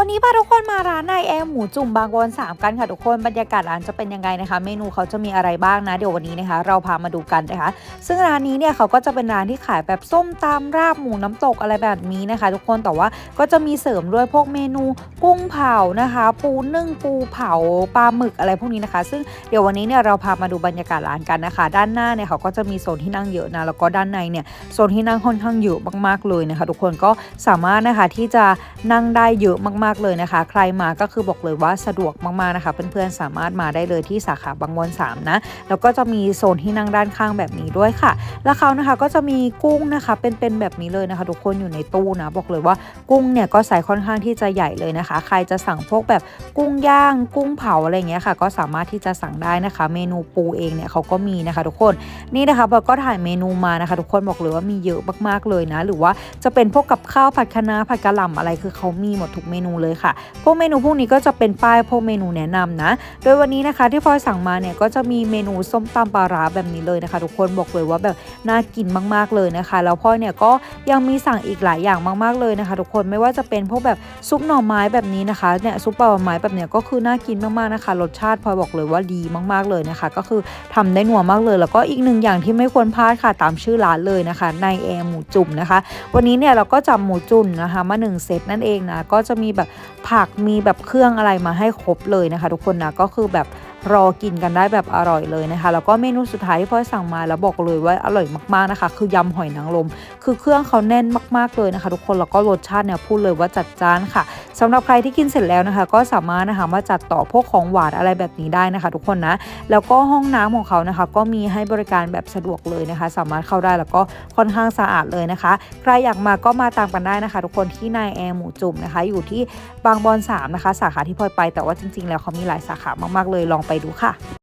วันนี้พาทุกคนมาร้านนายแอร์หมูจุ่มบางบอนสามกันค่ะทุกคนบรรยากาศร้านจะเป็นยังไงนะคะ เมนูเขาจะมีอะไรบ้างนะ เดี๋ยววันนี้นะคะ เราพามาดูกันนะคะ ซึ่งร้านนี้เนี่ยเขาก็จะเป็นร้านที่ขายแบบส้มตำราบหมูน้ำตกอะไรแบบนี้นะคะ ทุกคนแต่ว่าก็จะมีเสริมด้วยพวกเมนูกุ้งเผานะคะ ปูนึ่งปูเผาปลาหมึกอะไรพวกนี้นะคะ ซึ่งเดี๋ยววันนี้เนี่ยเราพามาดูบรรยากาศร้านกันนะคะ ด้านหน้าเนี่ยเขาก็จะมีโซนที่นั่งเยอะนะแล้วก็ด้านในเนี่ยโซนที่นั่งค่อนข้างเยอะมากๆเลยนะคะ ทุกคนก็สามารถนะคะที่จะนั่งได้เยอะมากๆเลยนะคะ ใครมาก็คือบอกเลยว่าสะดวกมากๆนะคะเพื่อนๆสามารถมาได้เลยที่สาขาบางบอน3นะแล้วก็จะมีโซนที่นั่งด้านข้างแบบนี้ด้วยค่ะ แล้วเขานะคะก็จะมีกุ้งนะคะเป็นๆแบบนี้เลยนะคะ ทุกคนอยู่ในตู้นะบอกเลยว่ากุ้งเนี่ยก็ใส่ค่อนข้างที่จะใหญ่เลยนะคะ ใครจะสั่งพวกแบบกุ้งย่าง กุ้งเผาอะไรอย่างเงี้ยค่ะ ก็สามารถที่จะสั่งได้นะคะ เมนูปูเองเนี่ยเขาก็มีนะคะ ทุกคนนี่นะคะเราก็ถ่ายเมนูมานะคะ ทุกคนบอกเลยว่ามีเยอะมากๆเลยนะ หรือว่าจะเป็นพวกกับข้าวผัดคะน้าผัดกะหล่ำอะไรคือเขามีหมดทุกเมนูเลยค่ะ พวกเมนูพวกนี้ก็จะเป็นป้ายพวกเมนูแนะนำนะ โดยวันนี้นะคะที่พลอยสั่งมาเนี่ยก็จะมีเมนูส้มตำปลาร้าแบบนี้เลยนะคะ ทุกคนบอกเลยว่าแบบน่ากินมากๆเลยนะคะ แล้วพ่อยเนี่ยก็ยังมีสั่งอีกหลายอย่างมากๆเลยนะคะ ทุกคนไม่ว่าจะเป็นพวกแบบซุปหน่อไม้แบบนี้นะคะเนี่ยซุปปลาไม้แบบเนี้ยก็คือน่ากินมากๆนะคะรสชาติพลอยบอกเลยว่าดีมากๆเลยนะคะ ก็คือทำได้นัวมากเลย แล้วก็อีกหนึ่งอย่างที่ไม่ควรพลาดค่ะตามชื่อร้านเลยนะคะในแอร์หมูจุ่มนะคะ วันนี้เนี่ยเราก็จับหมูจุ่นนะคะมา1เซตนั่นเองนะก็จะมีแบบผักมีแบบเครื่องอะไรมาให้ครบเลยนะคะ ทุกคนนะก็คือแบบ รอกินกันได้แบบอร่อยเลยนะคะ แล้วก็เมนูสุดท้ายที่พ่อยสั่งมาแล้วบอกเลยว่าอร่อยมากๆนะคะ คือยำหอยนางรมคือเครื่องเขาแน่นมากๆเลยนะคะ ทุกคนแล้วก็รสชาติเนี่ยพูดเลยว่าจัดจ้านค่ะสำหรับใครที่กินเสร็จแล้วนะคะ ก็สามารถนะคะมาจัดต่อพวกของหวานอะไรแบบนี้ได้นะคะ ทุกคนนะแล้วก็ห้องน้ำของเขานะคะ ก็มีให้บริการแบบสะดวกเลยนะคะ สามารถเข้าได้แล้วก็ค่อนข้างสะอาดเลยนะคะใครอยากมาก็มาตามกันได้นะคะ ทุกคนที่นายแอร์หมูจุ่มนะคะ อยู่ที่บางบอน3นะคะ สาขาที่พลอยไปแต่ว่าจริง ๆ แล้วเขามีหลายสาขามากๆเลยลองไปดูค่ะ